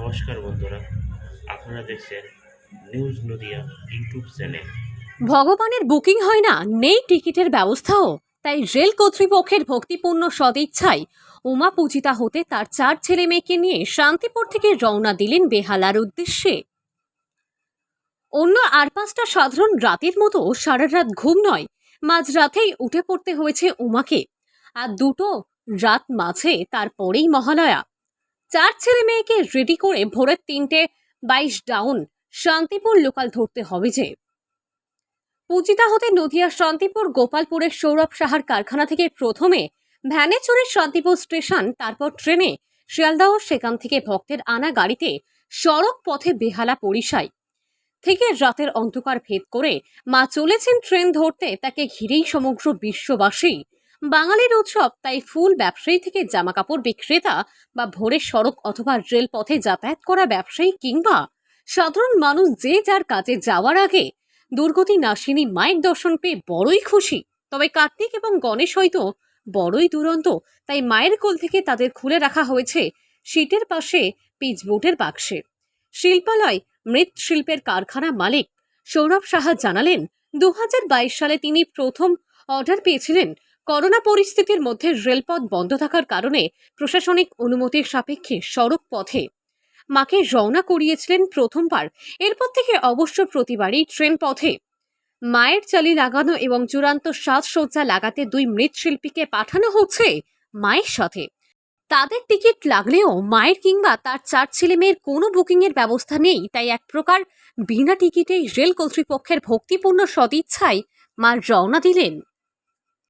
নমস্কার বন্ধুরা, আপনারা দেখছেন নিউজ নদিয়া ইউটিউব চ্যানেল। ভগবানের বুকিং হয় না, নেই টিকিটের ব্যবস্থাও। তাই রেল কর্তৃপক্ষের ভক্তিপূর্ণ সদিচ্ছায় উমা পূজিতা হতে তার চার ছেলে মেয়েকে নিয়ে শান্তিপুর থেকে রওনা দিলেন বেহালার উদ্দেশ্যে। অন্য আর পাঁচটা সাধারণ রাতের মতো সারা রাত ঘুম নয়, মাঝরাতেই উঠে পড়তে হয়েছে উমাকে। আর দুটো রাত মাঝে তারপরেই মহালয়া। চার ছেলে মেয়েকে রেডি করে ভোরের তিনটে বাইশ ডাউন শান্তিপুর লোকাল ধরতে হবে যে। পূজিতা হতে নদিয়া শান্তিপুর গোপালপুরের সৌরভ সাহার কারখানা থেকে প্রথমে ভ্যানে চড়ে শান্তিপুর স্টেশন, তারপর ট্রেনে শিয়ালদাহ সেখান থেকে ভক্তের আনা গাড়িতে সড়ক পথে বেহালা পরিসায় থেকে রাতের অন্ধকার ভেদ করে মা চলেছেন ট্রেন ধরতে, তাকে ঘিরেই সমগ্র বিশ্ববাসী বাঙালির উৎসব, তাই ফুল ব্যবসায়ী থেকে জামাকাপড় বিক্রেতা বা ভোরের সড়ক অথবা রেলপথে যাতায়াত করা ব্যবসায়ী কিংবা সাধারণ মানুষ যে যার কাজে যাওয়ার আগে দুর্গতি নাসিনী মায়ের দর্শন পেয়ে বড়ই খুশি। তবে কার্তিক এবং গণেশ হয়তো বড়ই দুরন্ত, তাই মায়ের কোল থেকে তাদের খুলে রাখা হয়েছে সিটের পাশে পিচবোর্ডের বাক্সে। শিল্পালয়, মৃৎশিল্পের কারখানা মালিক সৌরভ সাহা জানালেন দু হাজার বাইশ সালে তিনি প্রথম অর্ডার পেয়েছিলেন করোনা পরিস্থিতির মধ্যে রেলপথ বন্ধ থাকার কারণে প্রশাসনিক অনুমতির সাপেক্ষে সড়ক পথে মাকে রওনা করিয়েছিলেন প্রথমবার। এরপর থেকে অবশ্য প্রতিবারই ট্রেন পথে। মায়ের চালি লাগানো এবং চূড়ান্ত সাজসজ্জা লাগাতে দুই মৃৎশিল্পীকে পাঠানো হচ্ছে মায়ের সাথে। তাদের টিকিট লাগলেও মায়ের কিংবা তার চার ছেলে মেয়ের কোনো বুকিংয়ের ব্যবস্থা নেই, তাই এক প্রকার বিনা টিকিটেই রেল কর্তৃপক্ষের ভক্তিপূর্ণ সদিচ্ছায় মা রওনা দিলেন।